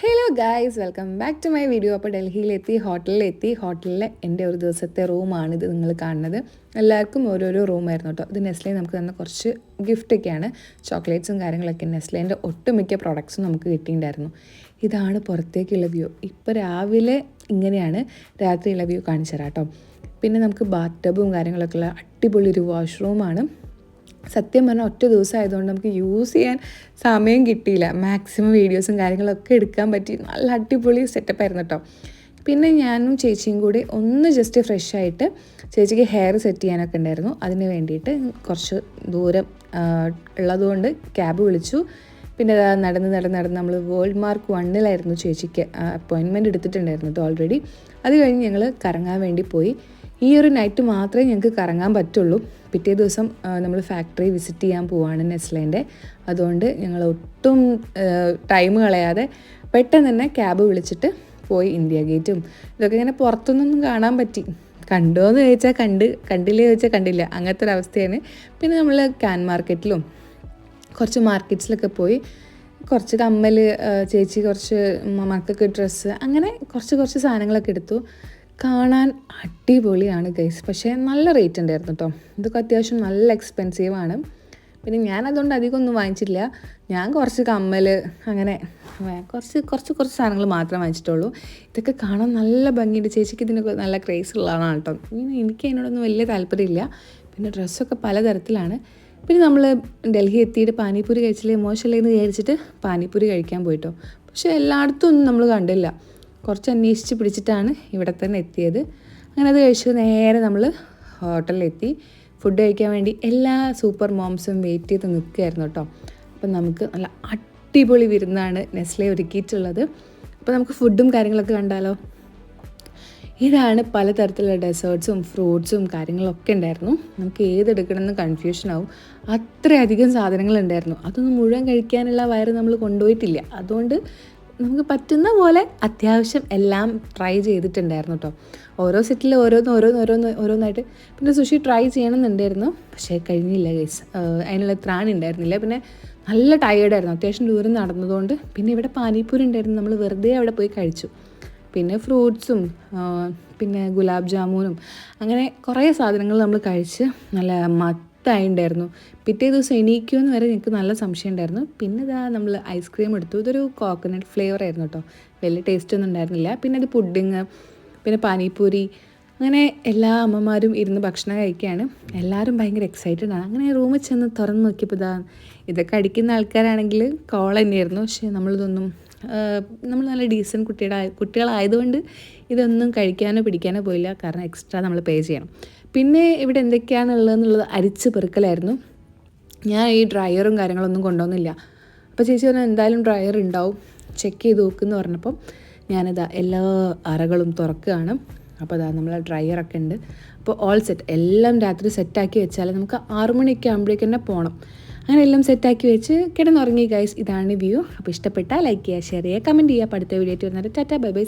Hello guys welcome back to my video അപ്പോൾ ഡൽഹിയിലെത്തി ഹോട്ടലിലെത്തി. ഹോട്ടലിലെ എന്റെ ഒരു ദിവസത്തെ റൂമാണ് ഇത് നിങ്ങൾ കാണുന്നത്. എല്ലാവർക്കും ഓരോരോ റൂമായിരുന്നു കേട്ടോ. ഇത് നെസ്ലെ നമുക്ക് തന്ന കുറച്ച് ഗിഫ്റ്റൊക്കെയാണ് ചോക്ലേറ്റ്സും കാര്യങ്ങളൊക്കെ നെസ്ലേന്റെ ഒട്ടുമിക്ക പ്രോഡക്ട്സും നമുക്ക് കിട്ടിയിട്ടുണ്ടായിരുന്നു. ഇതാണ് പുറത്തേക്കുള്ള വ്യൂ ഇപ്പോൾ രാവിലെ ഇങ്ങനെയാണ് രാത്രിയുള്ള വ്യൂ കാണിച്ചു തരാം കേട്ടോ. പിന്നെ നമുക്ക് ബാത്ത് ടബും കാര്യങ്ങളൊക്കെ ഉള്ള അടിപൊളി ഒരു വാഷ്റൂമാണ് സത്യം പറഞ്ഞാൽ ഒറ്റ ദിവസം ആയതുകൊണ്ട് നമുക്ക് യൂസ് ചെയ്യാൻ സമയം കിട്ടിയില്ല. മാക്സിമം വീഡിയോസും കാര്യങ്ങളൊക്കെ എടുക്കാൻ പറ്റി. നല്ല അടിപൊളി സെറ്റപ്പ് ആയിരുന്നു കേട്ടോ പിന്നെ ഞാനും ചേച്ചിയും കൂടി ഒന്ന് ജസ്റ്റ് ഫ്രഷ് ആയിട്ട് ചേച്ചിക്ക് ഹെയർ സെറ്റ് ചെയ്യാനൊക്കെ ഉണ്ടായിരുന്നു. അതിന് വേണ്ടിയിട്ട് കുറച്ച് ദൂരം ഉള്ളതുകൊണ്ട് ക്യാബ് വിളിച്ചു. പിന്നെ നടന്ന് നടന്ന് നടന്ന് നമ്മൾ വേൾഡ് മാർക്ക് വണ്ണിലായിരുന്നു ചേച്ചിക്ക് അപ്പോയിൻമെന്റ് എടുത്തിട്ടുണ്ടായിരുന്നു കേട്ടോ ഓൾറെഡി അത് കഴിഞ്ഞ് ഞങ്ങൾ കറങ്ങാൻ വേണ്ടി പോയി. ഈ ഒരു നൈറ്റ് മാത്രമേ ഞങ്ങൾക്ക് കറങ്ങാൻ പറ്റുള്ളൂ. പിറ്റേ ദിവസം നമ്മൾ ഫാക്ടറി വിസിറ്റ് ചെയ്യാൻ പോവാണ് നെസ്ലേന്റെ. അതുകൊണ്ട് ഞങ്ങൾ ഒട്ടും ടൈം കളയാതെ പെട്ടെന്ന് തന്നെ ക്യാബ് വിളിച്ചിട്ട് പോയി ഇന്ത്യ ഗേറ്റും ഇതൊക്കെ ഇങ്ങനെ പുറത്തുനിന്നൊന്നും കാണാൻ പറ്റി. കണ്ടോ എന്ന് ചോദിച്ചാൽ കണ്ട് കണ്ടില്ലേ ചോദിച്ചാൽ കണ്ടില്ല. അങ്ങനത്തെ ഒരു അവസ്ഥയാണ്. പിന്നെ നമ്മൾ ക്യാൻ മാർക്കറ്റിലും കുറച്ച് മാർക്കറ്റ്സിലൊക്കെ പോയി കുറച്ച് കമ്മൽ ചേച്ചി കുറച്ച് മക്കൾക്ക് ഡ്രസ്സ് അങ്ങനെ കുറച്ച് കുറച്ച് സാധനങ്ങളൊക്കെ എടുത്തു. കാണാൻ അടിപൊളിയാണ് ഗൈസ് പക്ഷേ നല്ല റേറ്റ് ഉണ്ടായിരുന്നു കേട്ടോ ഇതൊക്കെ അത്യാവശ്യം നല്ല എക്സ്പെൻസീവാണ് പിന്നെ ഞാൻ അതുകൊണ്ട് അധികം ഒന്നും വാങ്ങിച്ചിട്ടില്ല. ഞാൻ കുറച്ച് കമ്മൽ അങ്ങനെ കുറച്ച് കുറച്ച് കുറച്ച് സാധനങ്ങൾ മാത്രമേ വാങ്ങിച്ചിട്ടുള്ളൂ. ഇതൊക്കെ കാണാൻ നല്ല ഭംഗിയുണ്ട്. ചേച്ചിക്ക് ഇതിനൊക്കെ നല്ല ക്രേസ് ഉള്ളതാണ് കേട്ടോ എനിക്ക് അതിനോടൊന്നും വലിയ താല്പര്യമില്ല. പിന്നെ ഡ്രസ്സൊക്കെ പലതരത്തിലാണ്. പിന്നെ നമ്മൾ ഡൽഹി എത്തിയിട്ട് പാനിപ്പൂരി കഴിച്ചില്ലേ? മോശമല്ലേ എന്ന് വിചാരിച്ചിട്ട് പാനിപ്പൂരി കഴിക്കാൻ പോയിട്ടോ പക്ഷേ എല്ലായിടത്തും ഒന്നും നമ്മൾ കണ്ടില്ല. കുറച്ച് അന്വേഷിച്ച് പിടിച്ചിട്ടാണ് ഇവിടെ തന്നെ എത്തിയത്. അങ്ങനെ അത് കഴിച്ച് നേരെ നമ്മൾ ഹോട്ടലിലെത്തി. ഫുഡ് കഴിക്കാൻ വേണ്ടി എല്ലാ സൂപ്പർ മോംസും വെയിറ്റ് ചെയ്ത് നിൽക്കുകയായിരുന്നു കേട്ടോ. അപ്പം നമുക്ക് നല്ല അടിപൊളി വിരുന്നാണ് നെസ്ലെ ഒരുക്കിയിട്ടുള്ളത്. അപ്പോൾ നമുക്ക് ഫുഡും കാര്യങ്ങളൊക്കെ കണ്ടാലോ? ഇതാണ് പലതരത്തിലുള്ള ഡെസേർട്ട്സും ഫ്രൂട്ട്സും കാര്യങ്ങളൊക്കെ ഉണ്ടായിരുന്നു. നമുക്ക് ഏതെടുക്കണമെന്ന് കൺഫ്യൂഷൻ ആവും. അത്രയധികം സാധനങ്ങൾ ഉണ്ടായിരുന്നു. അതൊന്നും മുഴുവൻ കഴിക്കാനുള്ള വയറ് നമ്മൾ കൊണ്ടുപോയിട്ടില്ല. അതുകൊണ്ട് നമുക്ക് പറ്റുന്ന പോലെ അത്യാവശ്യം എല്ലാം ട്രൈ ചെയ്തിട്ടുണ്ടായിരുന്നു കേട്ടോ ഓരോ സെറ്റിൽ ഓരോന്ന് ഓരോന്ന് ഓരോന്ന് ഓരോന്നായിട്ട്. പിന്നെ സുഷി ട്രൈ ചെയ്യണമെന്നുണ്ടായിരുന്നു. പക്ഷേ കഴിഞ്ഞില്ല ഗൈസ് അതിനുള്ള ത്രാണി ഉണ്ടായിരുന്നില്ല. പിന്നെ നല്ല ടയേർഡായിരുന്നു അത്യാവശ്യം ദൂരം നടന്നതുകൊണ്ട്. പിന്നെ ഇവിടെ പാനിപ്പൂരി ഉണ്ടായിരുന്നു. നമ്മൾ വെറുതെ അവിടെ പോയി കഴിച്ചു. പിന്നെ ഫ്രൂട്ട്സും പിന്നെ ഗുലാബ് ജാമുനും അങ്ങനെ കുറേ സാധനങ്ങൾ നമ്മൾ കഴിച്ച് നല്ല ഉണ്ടായിരുന്നു പിറ്റേ ദിവസം എണീക്കുമെന്ന് വരെ എനിക്ക് നല്ല സംശയം ഉണ്ടായിരുന്നു. പിന്നെ ഇതാ നമ്മൾ ഐസ്ക്രീം എടുത്തു. ഇതൊരു കോക്കനട്ട് ഫ്ലേവർ ആയിരുന്നു കേട്ടോ. വലിയ ടേസ്റ്റ് ഒന്നും ഉണ്ടായിരുന്നില്ല. പിന്നെ അത് പുഡിങ് പിന്നെ പാനിപ്പൂരി അങ്ങനെ എല്ലാ അമ്മമാരും ഇരുന്ന് ഭക്ഷണം കഴിക്കുകയാണ് എല്ലാവരും ഭയങ്കര എക്സൈറ്റഡ് ആണ്. അങ്ങനെ റൂമിൽ ചെന്ന് തുറന്ന് നോക്കിയപ്പോൾ ഇതാ ഇതൊക്കെ അടിക്കുന്ന ആൾക്കാരാണെങ്കിൽ കോൾ തന്നെയായിരുന്നു. പക്ഷേ നമ്മളിതൊന്നും നമ്മൾ നല്ല ഡീസന്റ് കുട്ടിയുടെ കുട്ടികളായതുകൊണ്ട് ഇതൊന്നും കഴിക്കാനോ പിടിക്കാനോ പോയില്ല. കാരണം എക്സ്ട്രാ നമ്മൾ പേ ചെയ്യണം. പിന്നെ ഇവിടെ എന്തൊക്കെയാണുള്ളതെന്നുള്ളത് അരിച്ച് പെറുക്കലായിരുന്നു. ഞാൻ ഈ ഡ്രയറും കാര്യങ്ങളൊന്നും കൊണ്ടുവന്നില്ല. അപ്പോൾ ചേച്ചി പറഞ്ഞാൽ എന്തായാലും ഡ്രയർ ഉണ്ടാവും. ചെക്ക് ചെയ്ത് നോക്കുമെന്ന് പറഞ്ഞപ്പം ഞാനിതാ എല്ലാ അറകളും തുറക്കുകയാണ്. അപ്പോൾ അതാ നമ്മളെ ഡ്രയറൊക്കെ ഉണ്ട്. അപ്പോൾ ഓൾ സെറ്റ് എല്ലാം രാത്രി സെറ്റാക്കി വെച്ചാൽ നമുക്ക് ആറു മണിയൊക്കെ തന്നെ പോകണം അങ്ങനെ എല്ലാം സെറ്റാക്കി വെച്ച് കിടന്നുറങ്ങി ഗൈസ് ഇതാണ് വ്യൂ അപ്പോൾ ഇഷ്ടപ്പെട്ടാൽ ലൈക്ക് ചെയ്യുക ഷെയർ ചെയ്യുക കമന്റ് ചെയ്യുക. അടുത്ത വീഡിയോ വന്നിട്ട് ടാറ്റ ബൈ ബൈ.